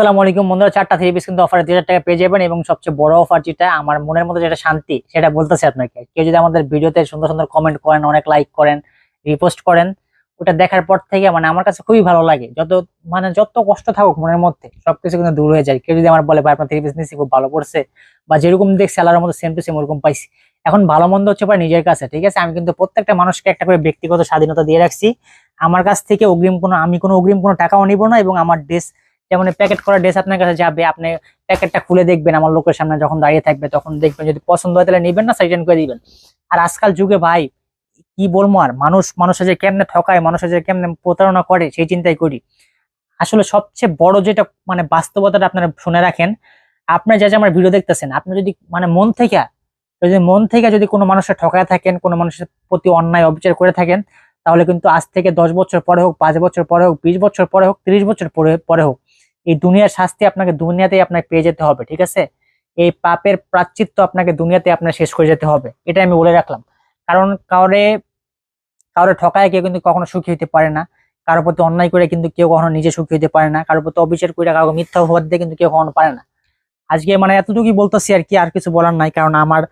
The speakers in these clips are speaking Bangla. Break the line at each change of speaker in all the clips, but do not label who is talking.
আসসালামু আলাইকুম বন্ধুরা, চারটা থ্রি পিস কিন্তু অফারে দুই হাজার টাকা পেয়ে যাবেন এবং সবচেয়ে বড় অফার যেটা, আমার মনের মধ্যে যেটা শান্তি, সেটা বলতেছে আপনাকে। কেউ যদি আমাদের ভিডিওতে সুন্দর সুন্দর কমেন্ট করেন, অনেক লাইক করেন রিপোস্ট করেন, ওটা দেখার পর থেকে মানে আমার কাছে খুবই ভালো লাগে। যত মানে যত কষ্ট থাকুক মনের মধ্যে, সবকিছু কিন্তু দূর হয়ে যায়। কেউ যদি আমার বলে, ভাই, আপনার থ্রি পিস নিচ্ছি খুব ভালো পড়ছে বা যেরকম দেখছি আল্লাহর মতো সেম টু সেম ওরকম পাইছি। এখন ভালো মন্দ হচ্ছে পরে নিজের কাছে, ঠিক আছে? আমি কিন্তু প্রত্যেকটা মানুষকে একটা করে ব্যক্তিগত স্বাধীনতা দিয়ে রাখছি। আমার কাছ থেকে অগ্রিম কোনো, আমি কোনো অগ্রিম কোনো টাকাও নিব না এবং আমার ড্রেস যেমন প্যাকেট করা ড্রেস আপনার কাছে যাবে, আপনি প্যাকেটটা খুলে দেখবেন, আমার লোকের সামনে যখন দাঁড়িয়ে থাকবে, তখন দেখবেন যদি পছন্দ হয় তাহলে নেবেন না রিটার্ন করে দিবেন। আর আজকাল যুগে ভাই, কি বলব আর, মানুষ, মানুষের যে কেমনে ঠকায়, মানুষের যে কেমনে প্রতারণা করে, সেই চিন্তাই করি। আসলে সবচেয়ে বড় যেটা মানে বাস্তবতাটা আপনারা শুনে রাখেন আপনার যা যা আমার ভিডিও দেখতেছেন, আপনি যদি মানে মন থেকে, যদি মন থেকে যদি কোনো মানুষের ঠকায় থাকেন, কোনো মানুষের প্রতি অন্যায় অবিচার করে থাকেন, তাহলে কিন্তু আজ থেকে দশ বছর পরে হোক, পাঁচ বছর পরে হোক, বিশ বছর পরে হোক, তিরিশ বছর পরে পরে হোক এই দুনিয়ার শাস্তি আপনাকে দুনিয়াতেই আপনাকে পেয়ে যেতে হবে, ঠিক আছে? এই পাপের প্রাচিত্য আপনাকে দুনিয়াতে আপনার শেষ করে যেতে হবে এটা আমি বলে রাখলাম। কারণ কাউরে কাউরে ঠকায় কেউ কিন্তু কখনো সুখী হতে পারে না। কারোর প্রতি অন্যায় করে কিন্তু কেউ কখনো নিজে সুখী হতে পারে না। কারোর প্রতি অবিচার করে কাউকে মিথ্যা অপবাদ দিয়ে কিন্তু কেউ কখনো পারে না। আজকে মানে এতটুকুই বলতেছি আর কি, আর কিছু বলার নাই। কারণ আমার,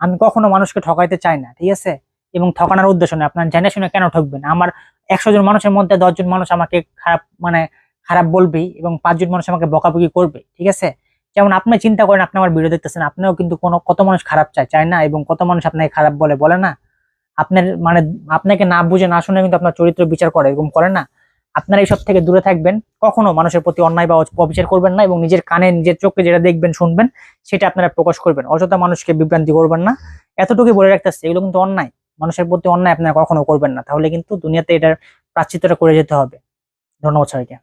আমি কখনো মানুষকে ঠকাইতে চাই না, ঠিক আছে? এবং ঠকানোর উদ্দেশ্য নেই। আপনার জেনে শুনে কেন ঠকবেন? আমার একশো জন মানুষের মধ্যে দশজন মানুষ আমাকে খারাপ মানে খারাপ বলবেই এবং পাঁচজন মানুষ আমাকে বকাবকি করবে, ঠিক আছে? যেমন আপনি চিন্তা করেন, আপনি আমার ভিডিও দেখতেছেন, আপনিও কিন্তু কোনো, কত মানুষ খারাপ চায় চায় না? এবং কত মানুষ আপনাকে খারাপ বলে বলে না? আপনার মানে আপনাকে না বুঝে, না শুনে কিন্তু আপনার চরিত্র বিচার করে, এরকম করে না? আপনারা এইসব থেকে দূরে থাকবেন, কখনো মানুষের প্রতি অন্যায় বা অবিচার করবেন না এবং নিজের কানে, নিজের চোখে যেটা দেখবেন, শুনবেন, সেটা আপনারা প্রকাশ করবেন। অযথা মানুষকে বিভ্রান্তি করবেন না। এতটুকুই বলে রাখতেছে, এগুলো কিন্তু অন্যায়। মানুষের প্রতি অন্যায় আপনারা কখনো করবেন না। তাহলে কিন্তু দুনিয়াতে এটার প্রাচিত্যটা করে যেতে হবে। ধন্যবাদ সবাইকে।